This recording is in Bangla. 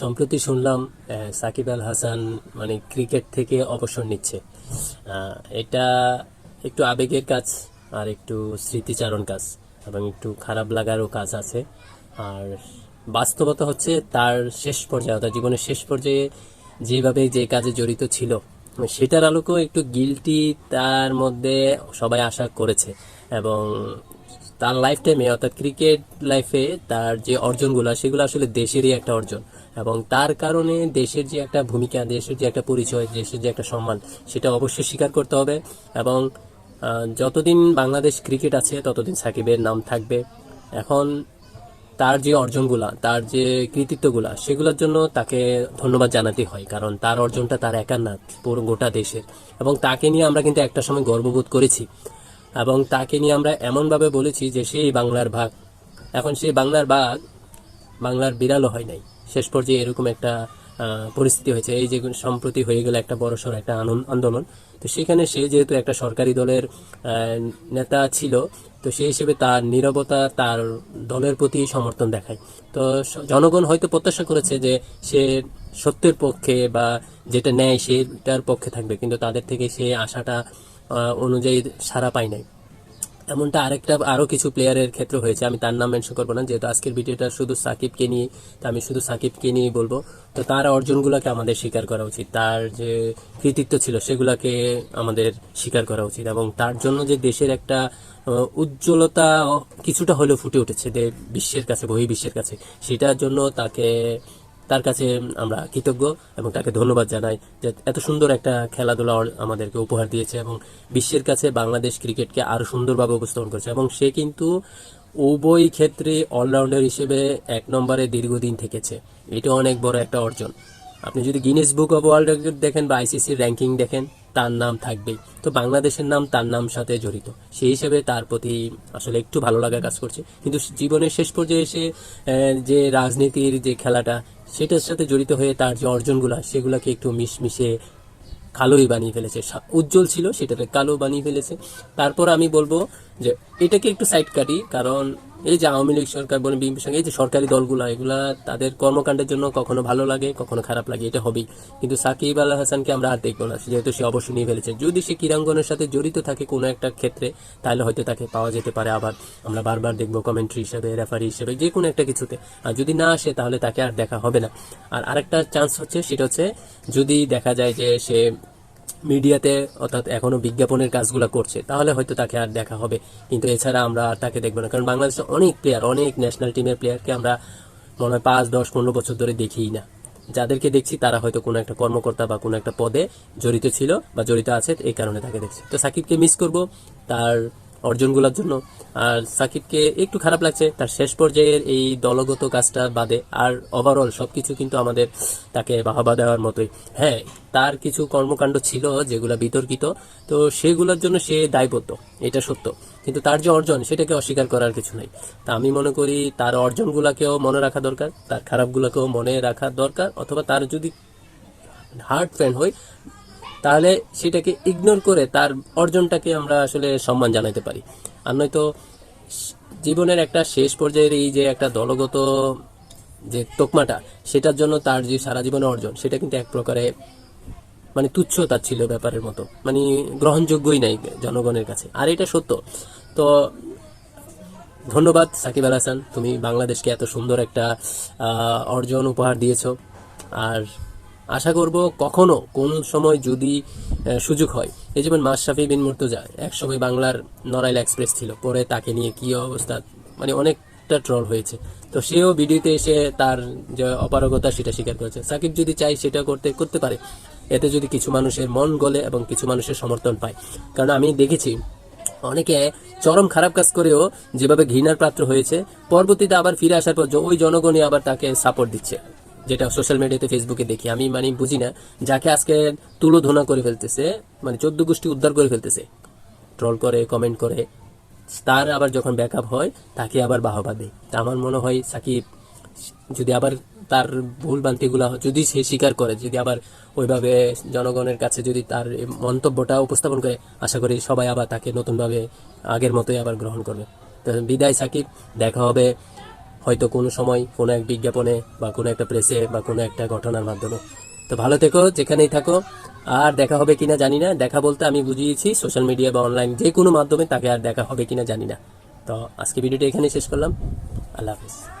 সম্প্রতি শুনলাম সাকিব আল হাসান মানে ক্রিকেট থেকে অবসর নিচ্ছে। এটা একটু আবেগের কাজ আর একটু স্মৃতিচারণ কাজ এবং একটু খারাপ লাগারও কাজ আছে। আর বাস্তবতা হচ্ছে তার শেষ পর্যায়ে, অর্থাৎ জীবনের শেষ পর্যায়ে যেভাবে যে কাজে জড়িত ছিল, সেটার আলোকেও একটু গিলটি তার মধ্যে সবাই আশা করেছে। এবং তার লাইফ টাইমে অর্থাৎ ক্রিকেট লাইফে তার যে অর্জনগুলো, সেগুলো আসলে দেশেরই একটা অর্জন। এবং তার কারণে দেশের যে একটা ভূমিকা, দেশের যে একটা পরিচয়, দেশের যে একটা সম্মান, সেটা অবশ্যই স্বীকার করতে হবে। এবং যতদিন বাংলাদেশ ক্রিকেট আছে, ততদিন সাকিবের নাম থাকবে। এখন তার যে অর্জনগুলা, তার যে কৃতিত্বগুলা, সেগুলোর জন্য তাকে ধন্যবাদ জানাতে হয়। কারণ তার অর্জনটা তার একার না, পুরো গোটা দেশের। এবং তাকে নিয়ে আমরা কিন্তু একটা সময় গর্ববোধ করেছি। এবং তাকে নিয়ে আমরা এমনভাবে বলেছি যে সেই বাংলার ভাগ। এখন সেই বাংলার ভাগ বাংলার বিড়ালও হয় নাই। শেষ পর্যায়ে এরকম একটা পরিস্থিতি হয়েছে। এই যে সম্প্রতি হয়ে গেল একটা বড়সড় একটা আন্দোলন। তো সেখানে সে যেহেতু একটা সরকারি দলের নেতা ছিল, তো সেই হিসেবে তার নীরবতা, তার দলের প্রতি সমর্থন দেখায়। তো জনগণ হয়তো প্রত্যাশা করেছে যে সে সত্যের পক্ষে বা যেটা নেয় সেটার পক্ষে থাকবে, কিন্তু তাদের থেকে সে আশাটা অনুযায়ী সারা পায় নাই। এমনটা আরেকটা আরও কিছু প্লেয়ারের ক্ষেত্রে হয়েছে, আমি তার নাম মেনশন করব না, যেহেতু আজকের ভিডিওটা শুধু সাকিবকে নিয়ে, তো আমি শুধু সাকিবকে নিয়েই বলব। তো তার অর্জনগুলোকে আমাদের স্বীকার করা উচিত, তার যে কৃতিত্ব ছিল সেগুলোকে আমাদের স্বীকার করা উচিত, এবং তার জন্য যে দেশের একটা উজ্জ্বলতা কিছুটা হলেও ফুটে উঠেছে, যে বিশ্বের কাছে, বহির্বিশ্বের কাছে, সেটার জন্য তাকে তার কাছে আমরা কৃতজ্ঞ এবং তাকে ধন্যবাদ জানাই যে এত সুন্দর একটা খেলাধুলা আমাদেরকে উপহার দিয়েছে এবং বিশ্বের কাছে বাংলাদেশ ক্রিকেটকে আরও সুন্দরভাবে উপস্থাপন করেছে এবং সে কিন্তু উভয় ক্ষেত্রে অলরাউন্ডার হিসেবে এক নম্বরে দীর্ঘদিন থেকেছে। এটা অনেক বড় একটা অর্জন। আপনি যদি Guinness book of world record দেখেন বা আইসিসির র্যাঙ্কিং দেখেন তার নাম থাকবেই তো বাংলাদেশের নাম তার নাম সাথে জড়িত। সেই হিসেবে তার প্রতি আসলে একটু ভালো লাগা কাজ করছে। কিন্তু জীবনের শেষ পর্যায়ে এসে যে রাজনীতির যে খেলাটা, সেটার সাথে জড়িত হয়ে তার যে অর্জনগুলা, সেগুলাকে একটু মিশমিশে কালোই বানিয়ে ফেলেছে। উজ্জ্বল ছিল, সেটাকে কালো বানিয়ে ফেলেছে। তারপর আমি বলব যে, এটাকে একটু সাইড কাটি কারণ এই যে আওয়ামী লীগ সরকার বলে বিএনপি সঙ্গে এই যে সরকারি দলগুলো, এগুলা তাদের কর্মকাণ্ডের জন্য কখনো ভালো লাগে, কখনো খারাপ লাগে, এটা হবেই। কিন্তু সাকিব আল হাসানকে আমরা আর দেখব না, যেহেতু সে অবশ্যই নিয়ে ফেলেছে। যদি সে ক্রীড়াঙ্গনের সাথে জড়িত থাকে কোনো একটা ক্ষেত্রে, তাহলে হয়তো তাকে পাওয়া যেতে পারে আবার। আমরা বারবার দেখব কমেন্ট্রি হিসেবে রেফারি হিসেবে, যে কোনো একটা কিছুতে। আর যদি না আসে, তাহলে তাকে আর দেখা হবে না। আর আরেকটা চান্স হচ্ছে, সেটা হচ্ছে, যদি দেখা যায় যে সে মিডিয়াতে, অর্থাৎ এখনও বিজ্ঞাপনের কাজগুলো করছে, তাহলে হয়তো তাকে আর দেখা হবে। কিন্তু এছাড়া আমরা আর তাকে দেখব না, কারণ বাংলাদেশে অনেক প্লেয়ার অনেক ন্যাশনাল টিমের প্লেয়ারকে আমরা মনে হয় পাঁচ, দশ, পনেরো বছর ধরে দেখিই না। যাদেরকে দেখছি তারা হয়তো কোনো একটা কর্মকর্তা বা কোনো একটা পদে জড়িত ছিল বা জড়িত আছে, এই কারণে তাকে দেখছি। তো সাকিবকে মিস করব, তার অর্জনগুলোর জন্য। আর সাকিবকে একটু খারাপ লাগছে, তার শেষ পর্যায়ের এই দলগত কাজটা বাদে আর ওভারঅল সবকিছু কিন্তু আমাদের তাকে বাহবা দেওয়ার মতোই। হ্যাঁ তার কিছু কর্মকাণ্ড ছিল যেগুলো বিতর্কিত, তো সেগুলোর জন্য সে দায়বদ্ধ, এটা সত্য। কিন্তু তার যে অর্জন, সেটাকে অস্বীকার করার কিছু নাই। তা আমি মনে করি তার অর্জনগুলোকেও মনে রাখা দরকার, তার খারাপগুলোকেও মনে রাখা দরকার, অথবা তার যদি হার্ড ফ্যান হই তাহলে সেটাকে ইগনোর করে তার অর্জনটাকে আমরা আসলে সম্মান জানাতে পারি। আর নয়তো জীবনের একটা শেষ পর্যায়ের এই যে একটা দলগত যে তোকমাটা, সেটার জন্য তার যে সারা জীবনের অর্জন, সেটা কিন্তু এক প্রকারে মানে তুচ্ছ তার ছিল ব্যাপারের মতো। মানে গ্রহণযোগ্যই নাই জনগণের কাছে। আর এটা সত্য। তো ধন্যবাদ সাকিব আল হাসান, তুমি বাংলাদেশকে এত সুন্দর একটা অর্জন উপহার দিয়েছ। আর আশা করব কখনো কোন সময় যদি সুযোগ হয়। এই যেমন মাশরাফি বিন মুর্তজা, এক সময় বাংলার নড়াইল এক্সপ্রেস ছিল, পরে তাকে নিয়ে কি অবস্থা মানে অনেকটা ট্রল হয়েছে। তো সেও ভিডিওতে এসে তার যে অপারগতা সেটা স্বীকার করেছে। সাকিব যদি চাই সেটা করতে করতে পারে। এতে যদি কিছু মানুষের মন গলে এবং কিছু মানুষের সমর্থন পায়। কারণ আমি দেখেছি, অনেকে চরম খারাপ কাজ করেও যেভাবে ঘৃণার পাত্র হয়েছে, পরবর্তীতে আবার ফিরে আসার পর ওই জনগণই আবার তাকে সাপোর্ট দিচ্ছে। যেটা সোশ্যাল মিডিয়াতে ফেসবুকে দেখি। আমি মানে বুঝি না, যাকে আজকে তুলো ধোনা করে ফেলতেছে মানে চোদ্দ গোষ্ঠী উদ্ধার করে ফেলতেছে। ট্রল করে কমেন্ট করে। তার আবার যখন ব্যাকআপ হয়, তাকে আবার বাহবা দেয়। তা আমার মনে হয় সাকিব, যদি আবার তার ভুল ভ্রান্তিগুলা যদি সে স্বীকার করে, যদি আবার ওইভাবে জনগণের কাছে যদি তার মন্তব্যটা উপস্থাপন করে, আশা করি সবাই আবার তাকে নতুনভাবে আগের মতোই আবার গ্রহণ করবে। তো বিদায় সাকিব, দেখা হবে। হয়তো কোনো সময় কোনো এক বিজ্ঞাপনে বা কোনো একটা প্রেসে বা কোনো একটা ঘটনার মাধ্যমে। তো ভালো থেকো, যেখানেই থাকো। আর দেখা হবে কিনা জানি না। দেখা বলতে আমি বুঝিয়েছি সোশ্যাল মিডিয়া বা অনলাইন যে কোনো মাধ্যমে তাকে আর দেখা হবে কিনা জানি না। তো আজকে ভিডিওটি এখানেই শেষ করলাম। আল্লাহ হাফিজ।